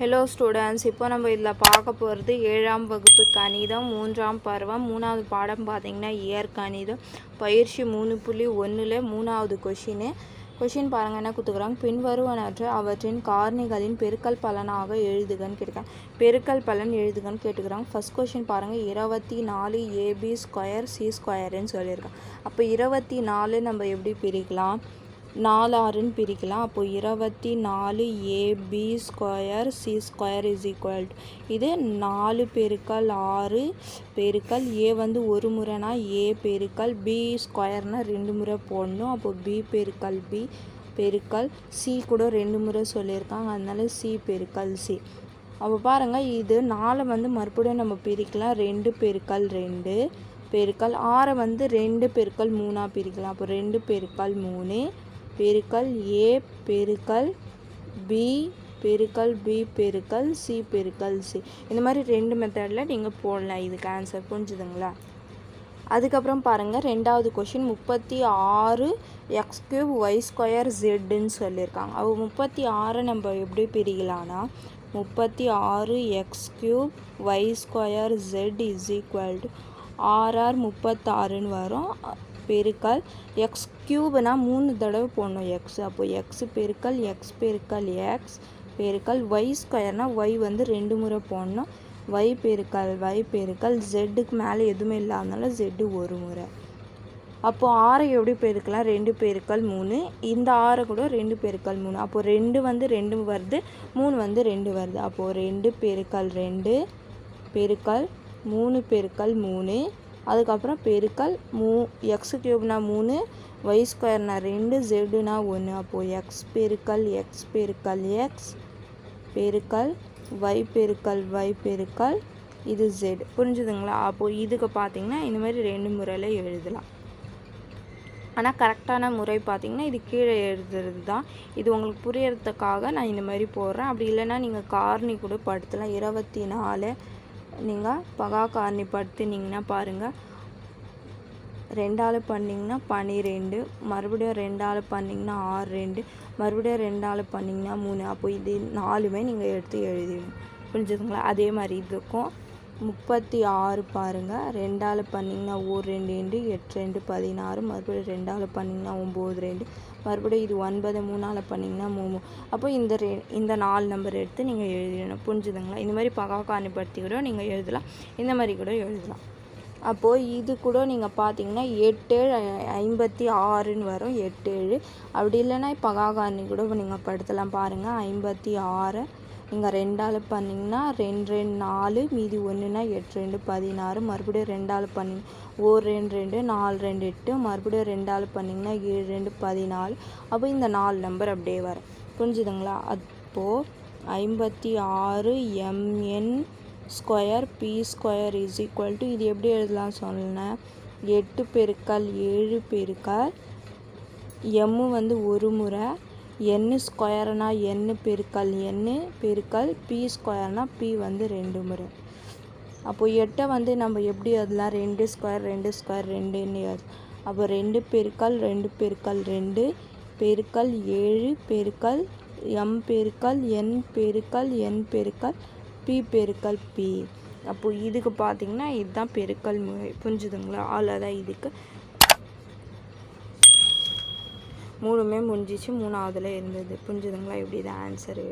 Hello students இப்போ நம்ம இதில் பார்க்க போகிறது ஏழாம் வகுப்பு கணிதம் மூன்றாம் பருவம் மூணாவது பாடம் பார்த்திங்கன்னா இயற் கணிதம். பயிற்சி மூணு புள்ளி ஒன்றில் மூணாவது கொஷினு கொஷின் பாருங்கள் என்ன கொடுத்துக்குறாங்க பின்வருவனற்ற அவற்றின் காரணிகளின் பெருக்கல் பலனாக எழுதுகன்னு கேட்டுக்கிறாங்க பெருக்கல் பலன் எழுதுகன்னு கேட்டுக்கிறாங்க. ஃபஸ்ட் கொஷின் பாருங்கள் இருபத்தி நாலு ஏபி ஸ்கொயர் சி ஸ்கொயருன்னு சொல்லியிருக்காங்க. அப்போ இருபத்தி நாலு நம்ம எப்படி பிரிக்கலாம்? நாலு ஆறுன்னு பிரிக்கலாம். அப்போ இருபத்தி நாலு AB square C square is equal இது நாலு பெருக்கல் ஆறு பெருக்கல் ஏ வந்து ஒரு முறைனா ஏ பெருக்கல் பி ஸ்கொயர்னால் ரெண்டு முறை போடணும். அப்போ பி பெருக்கல் பி பெருக்கல் சி கூட ரெண்டு முறை சொல்லியிருக்காங்க. அதனால சி பெருக்கல் சி அப்போ பாருங்கள் இது நாலை வந்து மறுபடியும் நம்ம பிரிக்கலாம். ரெண்டு பெருக்கல் ரெண்டு பெருக்கல் ஆறை வந்து ரெண்டு பெருக்கல் மூணாக பிரிக்கலாம். அப்போ ரெண்டு பெருக்கல் மூணு பெருக்கல் ஏ பெருக்கல் பி பெருக்கல் பி பெருக்கல் சி பெருக்கல் சி. இந்த மாதிரி ரெண்டு மெத்தடில் நீங்கள் போடலாம். இதுக்கு ஆன்சர் புரிஞ்சுதுங்களா? அதுக்கப்புறம் பாருங்கள் ரெண்டாவது கொஷின் முப்பத்தி ஆறு எக்ஸ் கியூப் ஒய் ஸ்கொயர் ஜெட்டுன்னு சொல்லியிருக்காங்க. அவ முப்பத்தி ஆறை நம்ம எப்படி பிரிக்கலாம்னா முப்பத்தி ஆறு X cube Y square Z is equal to R R முப்பத்தாறுன்னு வரும். பெருக்கல் எக்ஸ் க்யூப்னா மூணு தடவை போடணும் எக்ஸ் அப்போது எக்ஸ் பெருக்கல் எக்ஸ் பெருக்கல் எக்ஸ் பெருக்கல் ஒய் ஸ்கொயர்னால் ஒய் வந்து ரெண்டு முறை போடணும். ஒய் பெருக்கல் ஒய் பெருக்கல் ஜெட்டுக்கு மேலே எதுவுமே இல்லாதனால ஜெட்டு ஒரு முறை. அப்போது ஆறை எப்படி பெருக்கலாம்? ரெண்டு பெருக்கல் மூணு. இந்த ஆறை கூட ரெண்டு பெருக்கல் மூணு. அப்போது ரெண்டு வந்து ரெண்டு வருது மூணு வந்து ரெண்டு வருது. அப்போது ரெண்டு பெருக்கல் ரெண்டு பெருக்கல் மூணு பெருக்கல் மூணு அதுக்கப்புறம் பெருக்கல் மூ எக்ஸ் கியூப்னா மூணு ஒய் ஸ்கொயர்னா ரெண்டு ஜெட்டுனா ஒன்று அப்போது எக்ஸ் பெருக்கல் எக்ஸ் பெருக்கல் எக்ஸ் பெருக்கல் ஒய் பெருக்கல் ஒய் பெருக்கல் இது ஜெட் புரிஞ்சுதுங்களா? அப்போது இதுக்கு பார்த்திங்கன்னா இந்த மாதிரி ரெண்டு முறையில் எழுதலாம். ஆனால் கரெக்டான முறை பார்த்திங்கன்னா இது கீழே எழுதுறது தான். இது உங்களுக்கு புரியறதுக்காக நான் இந்த மாதிரி போடுறேன். அப்படி இல்லைன்னா நீங்கள் கார்னி கூட படுத்தலாம். இருபத்தி நாலு நீங்கள் பகா காரணி படுத்துனீங்கன்னா பாருங்கள் ரெண்டாள் பண்ணிங்கன்னா பன்னிரெண்டு மறுபடியும் ரெண்டாள் பண்ணிங்கன்னா ஆறு ரெண்டு மறுபடியும் ரெண்டாள் பண்ணிங்கன்னா மூணு. அப்போ இது நாலுமே நீங்கள் எடுத்து எழுதிடணும் புரிஞ்சுதுங்களா? அதே மாதிரி இதுக்கும் முப்பத்தி ஆறு பாருங்கள் ரெண்டால் பண்ணிங்கன்னா ஒரு ரெண்டு ரெண்டு எட்டு ரெண்டு பதினாறு மறுபடியும் ரெண்டால் பண்ணிங்கன்னா ஒம்பது ரெண்டு மறுபடியும் இது ஒன்பது மூணால் பண்ணிங்கன்னா மூணு. அப்போ இந்த ரெ இந்த நாலு நம்பர் எடுத்து நீங்கள் எழுதிடணும். புரிஞ்சுதுங்களா? இந்த மாதிரி பகாக்காணி படுத்தி கூட நீங்கள் எழுதலாம். இந்த மாதிரி கூட எழுதலாம். அப்போது இது கூட நீங்கள் பார்த்தீங்கன்னா எட்டு ஐம்பத்தி ஆறுன்னு வரும். எட்டு ஏழு. அப்படி இல்லைன்னா பகாகாரணி கூட நீங்கள் படுத்தலாம் பாருங்கள் ஐம்பத்தி ஆறு நீங்கள் ரெண்டால் பண்ணிங்கன்னா ரெண்டு ரெண்டு நாலு மீதி ஒன்றுனா எட்டு ரெண்டு பதினாறு மறுபடியும் ரெண்டால் பண்ணி ஒரு ரெண்டு ரெண்டு நாலு ரெண்டு எட்டு மறுபடியும் ரெண்டால் பண்ணிங்கன்னா ஏழு ரெண்டு பதினாலு. அப்போ இந்த நாலு நம்பர் அப்படியே வரும். புரிஞ்சுதுங்களா? அப்போது ஐம்பத்தி ஆறு MN square P square is equal to இது எப்படி எழுதலாம் சொன்னேன்? எட்டு பெருக்கல் ஏழு பெருக்கல் எம்மு வந்து ஒரு முறை என் ஸ்கொயர்னா என் பெருக்கல் என் பெருக்கல் பி ஸ்கொயர்னா பி வந்து ரெண்டு முறை. அப்போது எட்டை வந்து நம்ம எப்படி அதெல்லாம் ரெண்டு ஸ்கொயர் ரெண்டு ஸ்கொயர் ரெண்டுன்னு அப்போ ரெண்டு பெருக்கல் ரெண்டு பெருக்கல் ரெண்டு பெருக்கல் ஏழு பெருக்கல் எம் பெருக்கல் என் பெருக்கல் என் பெருக்கல் பி பெருக்கல் பி அப்போது இதுக்கு பார்த்திங்கன்னா இதுதான் பெருக்கல் முறை. புரிஞ்சுதுங்களா? அவ்வளோதான் இதுக்கு. மூணுமே முடிஞ்சிச்சு மூணாவதுல இருந்தது. புரிஞ்சுதுங்களா? இப்படி தான் ஆன்சர்